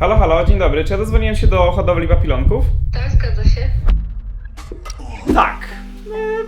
Halo, halo, dzień dobry. Czy ja dozwoniłem się do hodowli papilonków? Tak, zgadza się. Tak.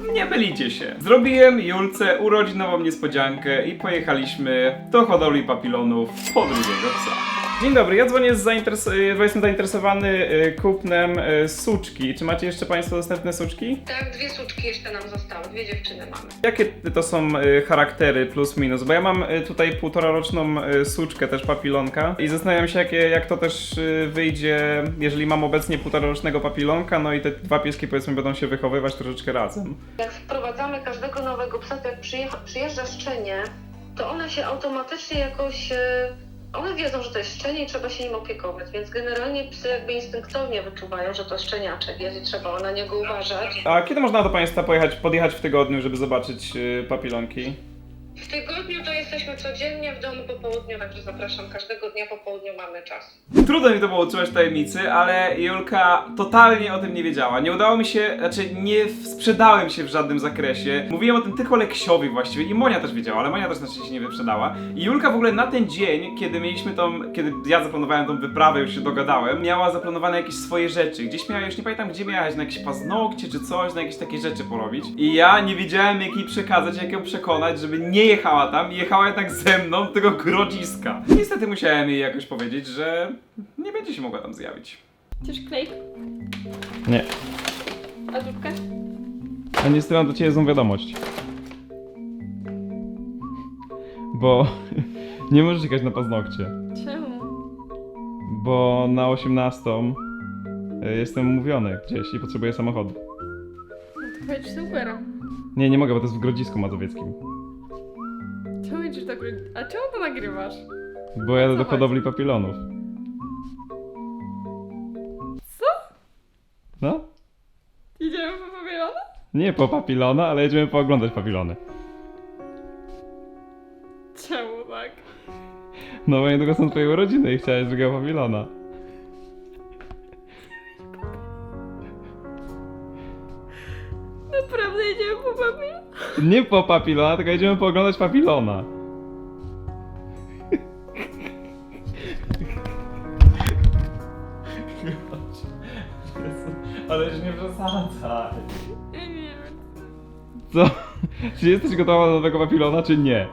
E, Nie mylicie się. Zrobiłem Julce urodzinową niespodziankę i pojechaliśmy do hodowli papilonów po drugiego psa. Dzień dobry, ja dzwonię z zainteres- e, bo jestem zainteresowany e, kupnem e, suczki. Czy macie jeszcze Państwo dostępne suczki? Tak, dwie suczki jeszcze nam zostały, dwie dziewczyny mamy. Jakie to są charaktery plus minus? Bo ja mam tutaj półtoraroczną suczkę, też papilonka i zastanawiam się jakie, jak to też wyjdzie, jeżeli mam obecnie półtorarocznego papilonka, no i te dwa pieski powiedzmy będą się wychowywać troszeczkę razem. Jak wprowadzamy każdego nowego psa, to jak przyjecha, przyjeżdża szczenie, to one się automatycznie jakoś... e, One wiedzą, że to jest szczenie i trzeba się nim opiekować, więc generalnie psy jakby instynktownie wyczuwają, że to szczeniaczek jest i trzeba na niego uważać. A kiedy można do Państwa pojechać, podjechać w tygodniu, żeby zobaczyć e, papilonki? W tygodniu to jesteśmy codziennie w domu po południu, także zapraszam, każdego dnia po południu mamy czas. Trudno mi to było utrzymać tajemnicy, ale Julka totalnie o tym nie wiedziała. Nie udało mi się, znaczy nie sprzedałem się w żadnym zakresie. Mówiłem o tym tylko Leksiowi właściwie i Monia też wiedziała, ale Monia też na szczęście nie wyprzedała. I Julka w ogóle na ten dzień, kiedy mieliśmy tą, kiedy ja zaplanowałem tą wyprawę, już się dogadałem, miała zaplanowane jakieś swoje rzeczy. Gdzieś miała, już nie pamiętam gdzie miała jechać, na jakieś paznokcie czy coś, na jakieś takie rzeczy porobić. I ja nie wiedziałem jak jej przekazać, jak ją przekonać, żeby nie jechała tam jechała jednak ze mną do tego grodziska. Niestety musiałem jej jakoś powiedzieć, że nie będzie się mogła tam zjawić. Chcesz klej? Nie. A zupkę? A niestety mam do ciebie złą wiadomość. Bo nie możesz czekać na paznokcie. Czemu? Bo na 18 y, jestem umówiony gdzieś i potrzebuję samochodu. No to do Ubera. Nie, nie mogę, bo to jest w Grodzisku Mazowieckim. Nagrywasz? Bo jadę do hodowli papilonów. Co? No? Idziemy po pawilona? Nie po papilona, ale jedziemy pooglądać papilony. Czemu tak? No bo niedługo są twoje urodziny i chciałeś drugiego papilona. Naprawdę idziemy po pawilona? Nie po papilona, tylko jedziemy pooglądać papilona. Ale już nie przesadzaj. Ja nie wiem. Co? Czy jesteś gotowa do nowego papilona, czy nie?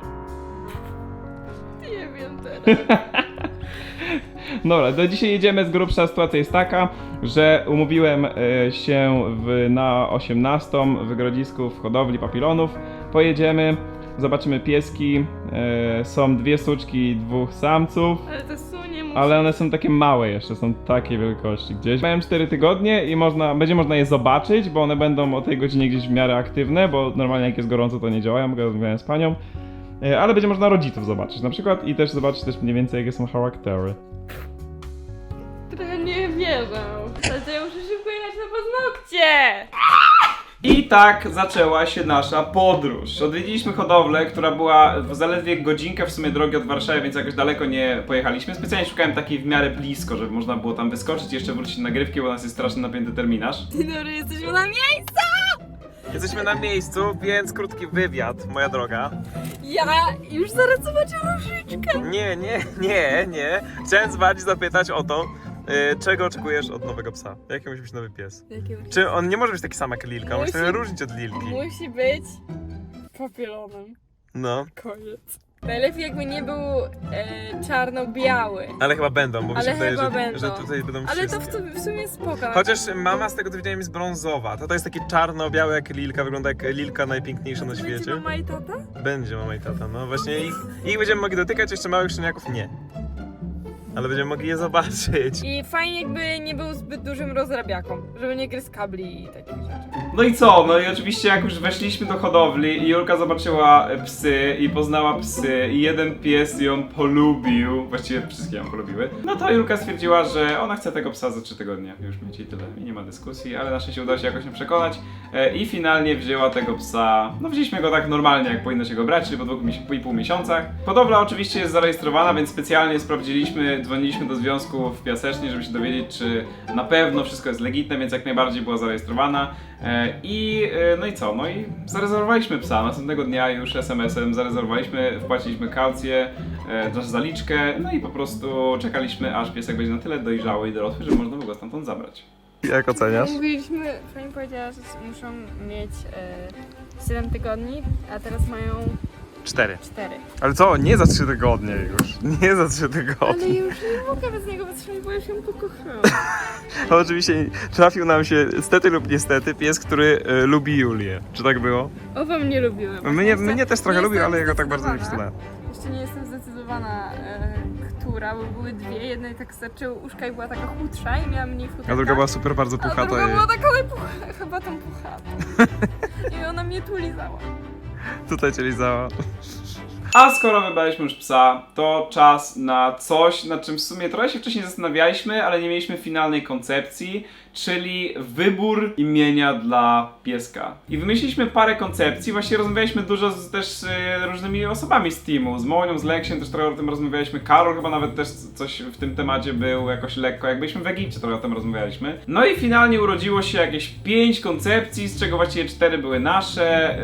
Nie wiem teraz. Dobra, do dzisiaj jedziemy z grubsza. Sytuacja jest taka, że umówiłem e, się w, na 18 w Grodzisku w hodowli papilonów. Pojedziemy, zobaczymy pieski. E, są dwie suczki i dwóch samców. Ale to musi... Ale one są takie małe jeszcze, są takiej wielkości gdzieś. Mają 4 tygodnie i można, będzie można je zobaczyć, bo one będą o tej godzinie gdzieś w miarę aktywne, bo normalnie jak jest gorąco to nie działają, bo ja rozmawiałem z panią. E, Ale będzie można rodziców zobaczyć na przykład i też zobaczyć też mniej więcej jakie są charaktery. Trochę nie wierzę. To ja muszę szybko jechać na paznokcie! I tak zaczęła się nasza podróż. Odwiedziliśmy hodowlę, która była w zaledwie godzinkę w sumie drogi od Warszawy, więc jakoś daleko nie pojechaliśmy. Specjalnie szukałem takiej w miarę blisko, żeby można było tam wyskoczyć i jeszcze wrócić na nagrywki, bo u nas jest strasznie napięty terminarz. Dzień dobry, jesteśmy na miejscu! Jesteśmy na miejscu, więc krótki wywiad, moja droga. Ja już zaraz zobaczę różyczkę. Nie, nie, nie, nie. Chciałem bardziej zapytać o to, y, czego oczekujesz od nowego psa? Jaki musi być nowy pies? Czy on nie może być taki sam jak Lilka? On musi Musi- się różnić od Lilki. Musi być papilonem. No, Koniec. Najlepiej jakby nie był e, czarno-biały. ale chyba będą, bo mi się Ale wydaje, chyba że, będą. że tutaj będą Ale to w, w sumie spoko. Chociaż mama z tego co widziałem jest brązowa. To to jest taki czarno-biały jak Lilka, wygląda jak Lilka najpiękniejsza na będzie świecie. mama i tata? Będzie mama i tata, no właśnie ich, ich będziemy mogli dotykać, jeszcze małych szczeniaków nie. Ale będziemy mogli je zobaczyć. I fajnie jakby nie był zbyt dużym rozrabiaką, żeby nie gryzł kabli i takich rzeczy. No i co? No i oczywiście jak już weszliśmy do hodowli i Julka zobaczyła e, psy i poznała psy i jeden pies ją polubił, właściwie wszystkie ją polubiły, no to Julka stwierdziła, że ona chce tego psa za 3 tygodnie. Już mieć i tyle i nie ma dyskusji, ale na szczęście udało się jakoś ją przekonać e, i finalnie wzięła tego psa, no wzięliśmy go tak normalnie jak powinno się go brać, czyli po dwóch i pół miesiącach. Hodowla oczywiście jest zarejestrowana, więc specjalnie sprawdziliśmy, dzwoniliśmy do związku w Piasecznie, żeby się dowiedzieć, czy na pewno wszystko jest legitne, więc jak najbardziej była zarejestrowana. E, I e, no i co? No i zarezerwowaliśmy psa. Następnego dnia już SMS-em zarezerwowaliśmy, wpłaciliśmy kaucję, e, też zaliczkę, no i po prostu czekaliśmy, aż piesek będzie na tyle dojrzały i dorosły, że można było go stamtąd zabrać. Jak oceniasz? Mówiliśmy, pani powiedziała, że muszą mieć e, 7 tygodni, a teraz mają Cztery. 4. Ale co? Nie za trzy tygodnie już. Nie za trzy Ale tygodnie. już nie mogę bez niego wytrzymać, bo już ją pokochałam. Oczywiście trafił nam się, stety lub niestety, pies, który e, lubi Julię. Czy tak było? Owa mnie lubiłem. Mnie, mnie też trochę nie lubił, ale jego tak bardzo nie wstydzę. Jeszcze nie jestem zdecydowana, e, która, bo były dwie. Jednej tak starczyły uszka i była taka chudsza i miała mniej futerka. A druga była super bardzo A puchata druga i była taka najpucha, chyba tą puchatą. I ona mnie tu lizała. Tutaj cię lizała. A skoro wybraliśmy już psa, to czas na coś, nad czym w sumie trochę się wcześniej zastanawialiśmy, ale nie mieliśmy finalnej koncepcji, czyli wybór imienia dla pieska. I wymyśliliśmy parę koncepcji, właśnie rozmawialiśmy dużo z też z e, różnymi osobami z teamu, z Monią, z Leksiem, też trochę o tym rozmawialiśmy, Karol chyba nawet też coś w tym temacie był jakoś lekko, jak byliśmy w Egipcie trochę o tym rozmawialiśmy. No i finalnie urodziło się jakieś pięć koncepcji, z czego właściwie cztery były nasze,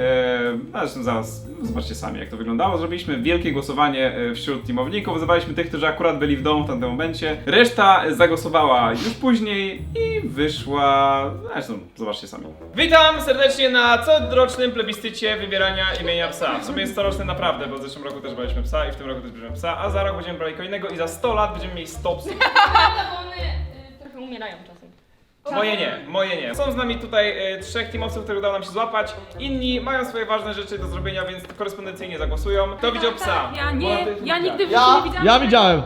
a zresztą zaraz zobaczcie sami jak to wyglądało. Zrobiliśmy wielkie głosowanie e, wśród teamowników, wybraliśmy tych, którzy akurat byli w domu w tamtym momencie. Reszta zagłosowała już później i wyszła... Zresztą zobaczcie sami. Witam serdecznie na corocznym plebiscycie wybierania imienia psa. W sumie jest coroczny naprawdę, bo w zeszłym roku też braliśmy psa i w tym roku też bierzemy psa, a za rok będziemy brali kolejnego i za 100 lat będziemy mieli 100 psów. bo one y, trochę umierają czasem. Moje nie, moje nie. Są z nami tutaj e, trzech teamowców, których udało nam się złapać. Inni mają swoje ważne rzeczy do zrobienia, więc korespondencyjnie zagłosują. Kto widział psa? Ja nie, ty ja nigdy w życiu nie widziałam. Ja widziałem.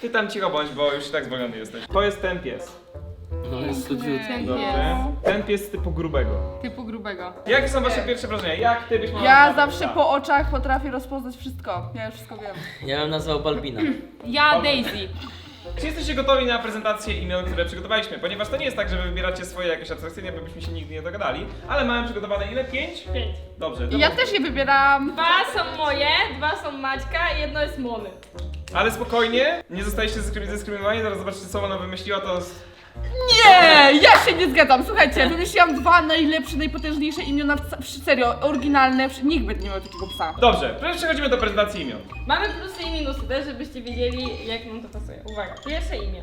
Ty tam cicho bądź, bo już i tak zwolniony jesteś. To jest ten pies. No jest. Ten Dobrze. pies. Ten pies typu grubego. Typu grubego. Jakie są wasze pierwsze wrażenia? Jak ty byś mogła Ja nazwać zawsze psa? po oczach potrafię rozpoznać wszystko. Ja już wszystko wiem. Ja bym nazwał Balbina. Ja Daisy. Czy jesteście gotowi na prezentację imion, które przygotowaliśmy? Ponieważ to nie jest tak, że wy wybieracie swoje jakieś atrakcyjne, bo byśmy się nigdy nie dogadali. Ale mamy przygotowane ile? Pięć? Pięć. Dobrze. I ja też je wybieram. Dwa są moje, dwa są Maćka i jedno jest Mony. Ale spokojnie, nie zostaliście dyskrymi- dyskryminowani, zaraz zobaczycie co ona wymyśliła, to... Nie, ja się nie zgadzam. Słuchajcie, wymyśliłam dwa najlepsze, najpotężniejsze imiona, w serio, oryginalne. Nikt by nie miał takiego psa. Dobrze, przechodzimy do prezentacji imion. Mamy plusy i minusy też, żebyście wiedzieli jak nam to pasuje. Uwaga, pierwsze imię.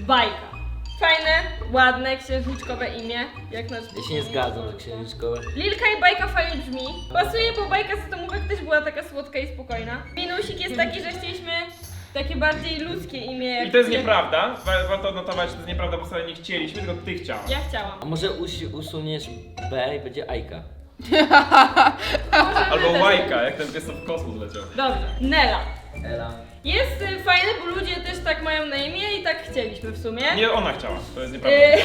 Bajka. Fajne, ładne, księżniczkowe imię, jak nasz Ja się nie zgadzam, że księżniczkowe. Lilka i bajka fajnie brzmi. Pasuje, bo bajka z atomówek też była taka słodka i spokojna. Minusik jest taki, że chcieliśmy takie bardziej ludzkie imię. I to jest nieprawda, wa- warto odnotować, że to jest nieprawda, bo wcale nie chcieliśmy, tylko ty chciałaś. Ja chciałam. A może usi- usuniesz B i będzie Ajka? Albo łajka, jak ten pies co w kosmos leciał. Dobrze. Nela. Ela. Jest y, fajne, bo ludzie też tak mają na imię i tak chcieliśmy w sumie. Nie ona chciała, to jest nieprawda. Y,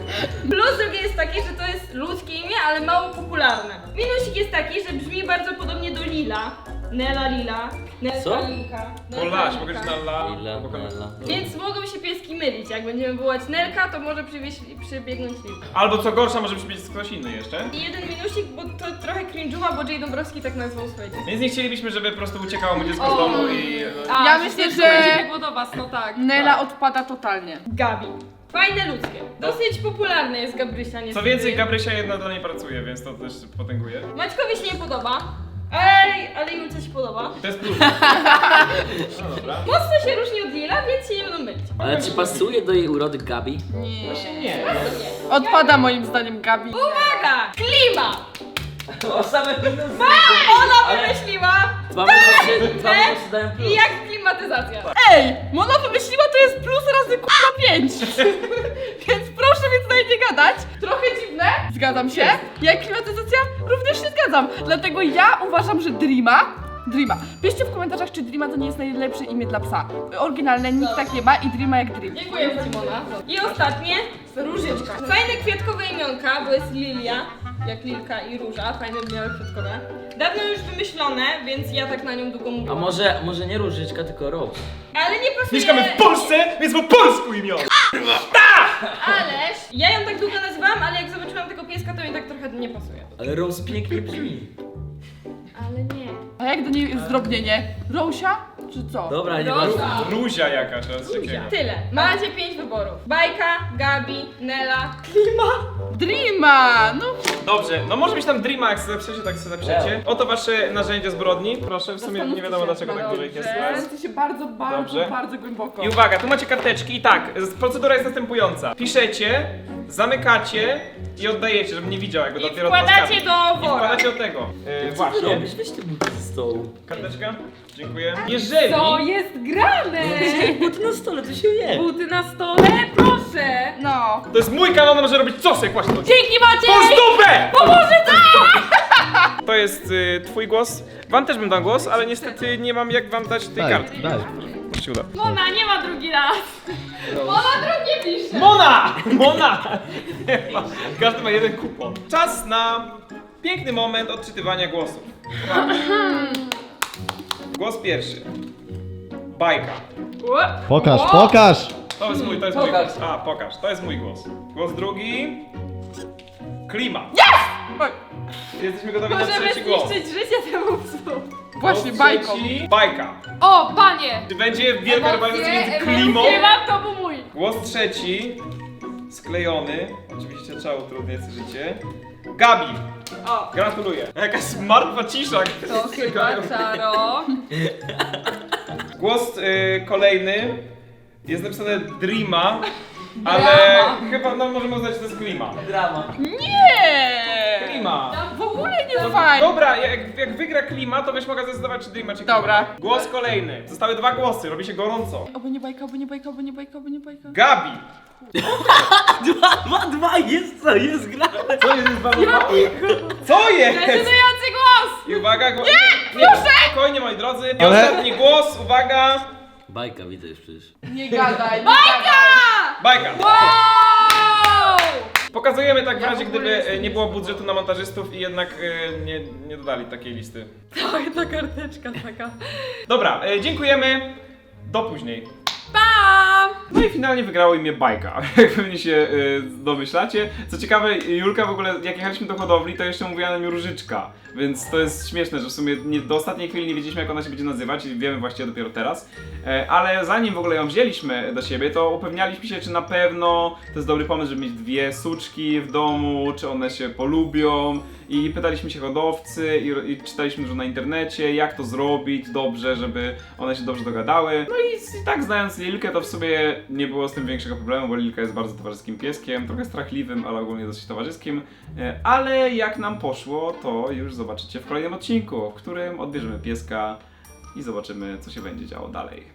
Plus drugie jest taki, że to jest ludzkie imię, ale mało popularne. Minusik jest taki, że brzmi bardzo podobnie do Lila. Nela Lila. Nelka Co? Lilka. Bo laś, mogę na la... Lila. Nela. Więc mogą się pieski mylić. Jak będziemy wołać Nelka, to może przywieźć, przybiegnąć Lilka. Albo co gorsza, może być ktoś inny jeszcze. I jeden minusik, bo to trochę cringe'uwa, bo Jay Dąbrowski tak nazwał swoje dziecko. Więc nie chcielibyśmy, żeby po prostu uciekało mu dziecko z domu i... A, Ja myślę, że biegło do was, no tak. Nela odpada totalnie. Gabi. Fajne ludzkie. Dosyć popularne jest Gabrysia, Co niestety. więcej, Gabrysia jedna dla niej pracuje, więc to też potęguje. Maćkowi się nie podoba. Ej, ale im coś podoba. I to jest plus. No dobra. Mocno się różni od Lila, więc się nie będą mylić. Ale czy pasuje do jej urody Gabi? Nie. Właśnie nie. Odpada moim zdaniem Gabi. Uwaga! Klima! O same minusy! Ona wymyśliła! Dwa minusy, dwa minusy dają plus. I jak klimatyzacja? Ej, Mona wymyśliła to jest plus razy kurwa pięć. Więc proszę mnie tutaj nie gadać. Trochę dziwne. Zgadzam się. Jak klimatyzacja? Również się zgadzam. Dlatego ja uważam, że Dreama Dreama. Piszcie w komentarzach, czy Dreama to nie jest najlepsze imię dla psa. Oryginalne, nikt tak nie ma i Dreama jak Dream. Dziękuję Simona. I ostatnie, różyczka. Fajne kwiatkowe imionka, bo jest Lilia, jak Lilka i Róża, fajne białe kwiatkowe. Dawno już wymyślone, więc ja tak na nią długo A mówiłam. może, może nie różyczka, tylko Rose? Ale nie pasuje... Mieszkamy w Polsce, więc po polsku imion! Ależ ja ją tak długo nazywałam, ale jak zobaczyłam tego pieska, to mi tak trochę nie pasuje. Ale Rose pięknie brzmi. Ale nie. A jak do niej zdrobnienie? Rosia? czy co? Dobra, nie Rosa. ważne. Ruzia jakaś, raz takiego. Tyle. Macie pięć wyborów. Bajka, Gabi, Nela, Klima. Dreama! No, Dobrze, no może być tam Dreama, jak sobie zapiszecie, tak sobie zapiszecie. Oto wasze narzędzie zbrodni, proszę, w sumie nie wiadomo dlaczego tak dużo ich jest. Zastanówcie się bardzo, bardzo, Dobrze. bardzo głęboko. I uwaga, tu macie karteczki i tak, procedura jest następująca. Piszecie, zamykacie i oddajecie, żeby nie widział, jakby I dopiero wkładacie do I wora. wkładacie do tego. Yy, Co ty właśnie. robisz? Weź te buty stołu. Karteczka? Dziękuję. Jeżeli... Co jest grane? Buty na stole, to się je. Buty na stole, proszę. No. To jest mój kanał, on może robić co sobie, właśnie. Dzięki Maciej! dupę! Pomoże to! To jest y, twój głos. Wam też bym dał głos, ale niestety nie mam jak wam dać tej Daj, kartki. daj. Może się uda. Mona, nie ma drugi raz. Mona drugie pisze. Mona! Mona! Nie ma. Każdy ma jeden kupon. Czas na piękny moment odczytywania głosów. Głos pierwszy. Bajka. Pokaż, pokaż! To jest mój, to jest mój Pokaż. głos. A, pokaż, to jest mój głos. Głos drugi. Klima. Oj, Jesteśmy gotowi na Możemy trzeci głos. zniszczyć życie temu psu. Właśnie Głos bajką. trzeci. Bajka. O, panie! Będzie wielka rywalizacja między klimą? mam, to był mój. Głos trzeci. Sklejony. Oczywiście trzeba utrudniać życie. Gabi. O. Gratuluję. Jakaś martwa cisza. To chyba Czaro. Głos y, kolejny. Jest napisane Dreama, ale chyba no, możemy uznać, że to jest Klima. Drama. Nie! Klima. W ogóle nie fajnie. Dobra, jak, jak wygra Klima, to będziesz mogła zdecydować, czy Dreama, czy Klima. Dobra. Głos kolejny. Zostały dwa głosy, robi się gorąco. Oby nie bajka, oby nie bajka, oby nie bajka, oby nie bajka. Gabi. Dwa, dwa, dwa, jest co, jest grane. Co jest Co jest? Decydujący głos! I uwaga, głos. Nie, nie, spokojnie moi drodzy. I Ale- ostatni głos, uwaga. Bajka, widzę już przecież. Nie gadaj, nie gadaj. Bajka. Wow! Pokazujemy tak w Ja razie, ogóle gdyby e, jestem nie było budżetu na montażystów i jednak e, nie, nie dodali takiej listy. Ta karteczka taka. Dobra, e, dziękujemy. Do później. Pa! No i finalnie wygrało imię Bajka, jak pewnie się y, domyślacie. Co ciekawe, Julka w ogóle, jak jechaliśmy do hodowli, to jeszcze mówiła nam Różyczka, więc to jest śmieszne, że w sumie nie, do ostatniej chwili nie wiedzieliśmy, jak ona się będzie nazywać i wiemy właściwie dopiero teraz. E, ale zanim w ogóle ją wzięliśmy do siebie, to upewnialiśmy się, czy na pewno to jest dobry pomysł, żeby mieć dwie suczki w domu, czy one się polubią. I pytaliśmy się hodowcy i, i czytaliśmy dużo na internecie, jak to zrobić dobrze, żeby one się dobrze dogadały. No i, i tak znając Lilkę, to w sumie nie było z tym większego problemu, bo Lilka jest bardzo towarzyskim pieskiem, trochę strachliwym, ale ogólnie dosyć towarzyskim. E, Ale jak nam poszło, to już zobaczycie w kolejnym odcinku, w którym odbierzemy pieska i zobaczymy, co się będzie działo dalej.